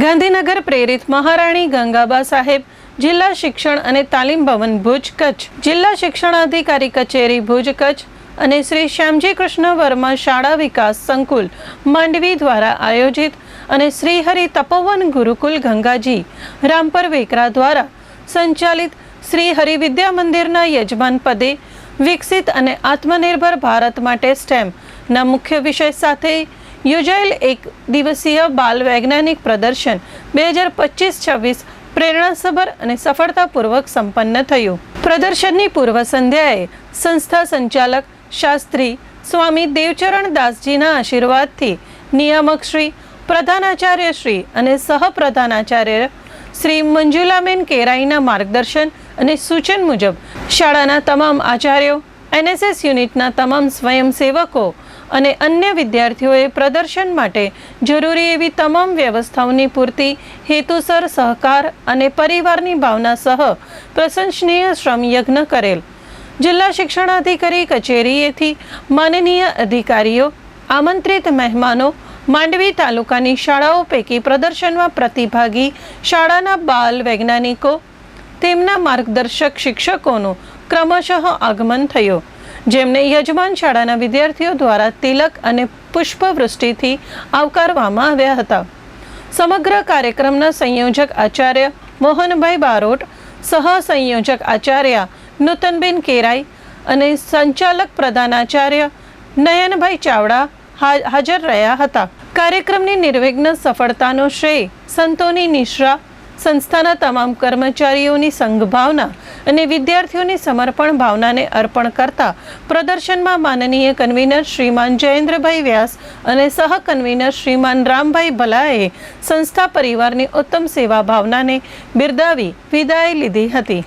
ગાંધીનગર પ્રેરિત મહારાણી ગંગાબા સાહેબ, જિલ્લા શિક્ષણ અને તાલીમ ભવન ભુજ કચ્છ, જિલ્લા શિક્ષણાધિકારી કચેરી ભુજ કચ્છ અને શ્રી શ્યામજી કૃષ્ણ વર્મા શાળા વિકાસ સંકુલ માંડવી દ્વારા આયોજિત અને શ્રી હરિ તપોવન ગુરુકુલ ગંગાજી, રામપર વેકરા દ્વારા સંચાલિત શ્રી હરિ વિદ્યા મંદિરના યજમાન પદે વિકસિત અને આત્મનિર્ભર ભારત માટે સ્ટેમ ના મુખ્ય વિષય સાથે યોજાયેલ એક દિવસીય બાલ વૈજ્ઞાનિક પ્રદર્શન બે હજાર પચીસ છવ્વીસ પ્રેરણાસભર અને સફળતાપૂર્વક સંપન્ન થયું. પ્રદર્શનની પૂર્વ સંધ્યાએ સંસ્થા સંચાલક શાસ્ત્રી સ્વામી દેવચરણ દાસજીના આશીર્વાદથી નિયામક શ્રી, પ્રધાનાચાર્ય શ્રી અને સહપ્રધાનાચાર્ય શ્રી મંજુલાબેન કેરાઈના માર્ગદર્શન અને સૂચન મુજબ શાળાના તમામ આચાર્યો એનએસએસ યુનિટના તમામ સ્વયંસેવકો અને અન્ય વિદ્યાર્થીઓએ પ્રદર્શન માટે જરૂરી એવી તમામ વ્યવસ્થાઓની પૂર્તિ હેતુસર સહકાર અને પરિવારની ભાવના સહ પ્રશંસનીય શ્રમ યજ્ઞ કરેલ. જિલ્લા શિક્ષણાધિકારી કચેરીએથી માનનીય અધિકારીઓ, આમંત્રિત મહેમાનો, માંડવી તાલુકાની શાળાઓ પૈકી પ્રદર્શનમાં પ્રતિભાગી શાળાના બાલ વૈજ્ઞાનિકો, તેમના માર્ગદર્શક શિક્ષકોનું ક્રમશઃ આગમન થયું. જેમને યજમાન શાળાના વિદ્યાર્થીઓ દ્વારા તિલક અને પુષ્પવૃષ્ટિથી આવકારવામાં આવ્યા હતા. સમગ્ર કાર્યક્રમના સંયોજક આચાર્ય મોહનભાઈ બારોટ, સહ સંયોજક આચાર્ય નૂતનબેન કેરાઈ અને સંચાલક પ્રધાનાચાર્ય નયનભાઈ ચાવડા હાજર રહ્યા હતા. કાર્યક્રમની નિર્વિઘ્ન સફળતાનો શ્રેય સંતોની નિશ્રા સંસ્થાના તમામ કર્મચારીઓની સંઘભાવના અને વિદ્યાર્થીઓની સમર્પણ ભાવનાને અર્પણ કરતા પ્રદર્શનમાં માનનીય કન્વીનર શ્રીમાન જયેન્દ્રભાઈ વ્યાસ અને સહ કન્વીનર શ્રીમાન રામભાઈ ભલાએ સંસ્થા પરિવારની ઉત્તમ સેવા ભાવનાને બિરદાવી વિદાય લીધી હતી.